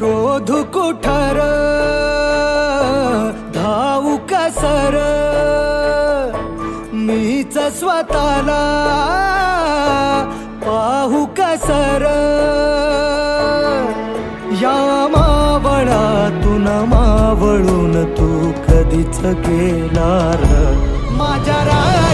शोधू कुठर? धावू कसर मीच स्वतःला पाहू कसर या मावळातून मावळून तू कधीच गेला र माझ्या राजा